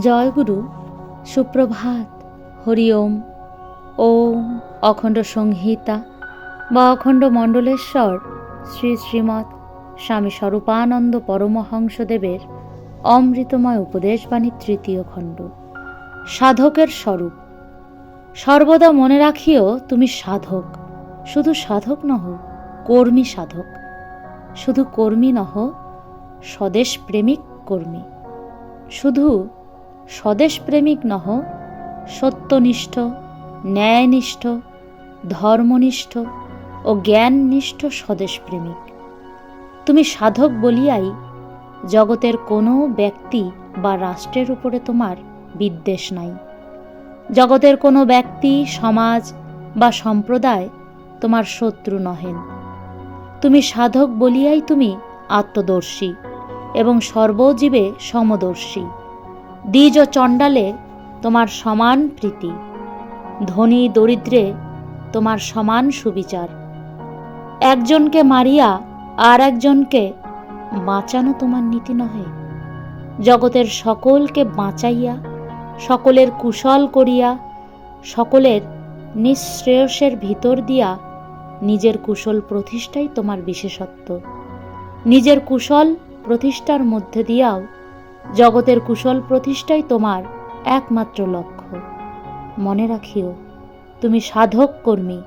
জয়গুরু, সুপ্রভাত, হরি ওম। ওম অখণ্ড সংহিতা বা অখণ্ড মণ্ডলেশ্বর শ্রী শ্রীমৎ স্বামী স্বরূপানন্দ পরমহংসদেবের অমৃতময় উপদেশবাণীর তৃতীয় খণ্ড। সাধকের স্বরূপ। সর্বদা মনে রাখিও তুমি সাধক। শুধু সাধক নহ, কর্মী সাধক। শুধু কর্মী নহ, স্বদেশ প্রেমিক কর্মী। শুধু স্বদেশপ্রেমিক নহ, সত্যনিষ্ঠ, ন্যায়নিষ্ঠ, ধর্মনিষ্ঠ ও জ্ঞাননিষ্ঠ স্বদেশপ্রেমিক। তুমি সাধক বলিয়াই জগতের কোনো ব্যক্তি বা রাষ্ট্রের উপরে তোমার বিদ্বেষ নাই। জগতের কোনো ব্যক্তি, সমাজ বা সম্প্রদায় তোমার শত্রু নহেন। তুমি সাধক বলিয়াই তুমি আত্মদর্শী এবং সর্বজীবে সমদর্শী। দ্বিজ চণ্ডালে তোমার সমান প্রীতি, ধনী দরিদ্রে তোমার সমান সুবিচার। একজনকে মারিয়া আর একজনকে বাঁচানো তোমার নীতি নহে। জগতের সকলকে বাঁচাইয়া, সকলের কুশল করিয়া, সকলের নিঃশ্রেয়সের ভিতর দিয়া নিজের কুশল প্রতিষ্ঠাই তোমার বিশেষত্ব। নিজের কুশল প্রতিষ্ঠার মধ্যে দিয়াও জগতের কুশল প্রতিষ্ঠাই তোমার একমাত্র লক্ষ্য। মনে রাখিও, তুমি সাধক কর্মী,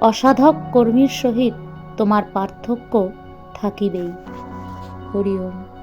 অসাধক কর্মীর সহিত তোমার পার্থক্য থাকিবেই। হরি ওম।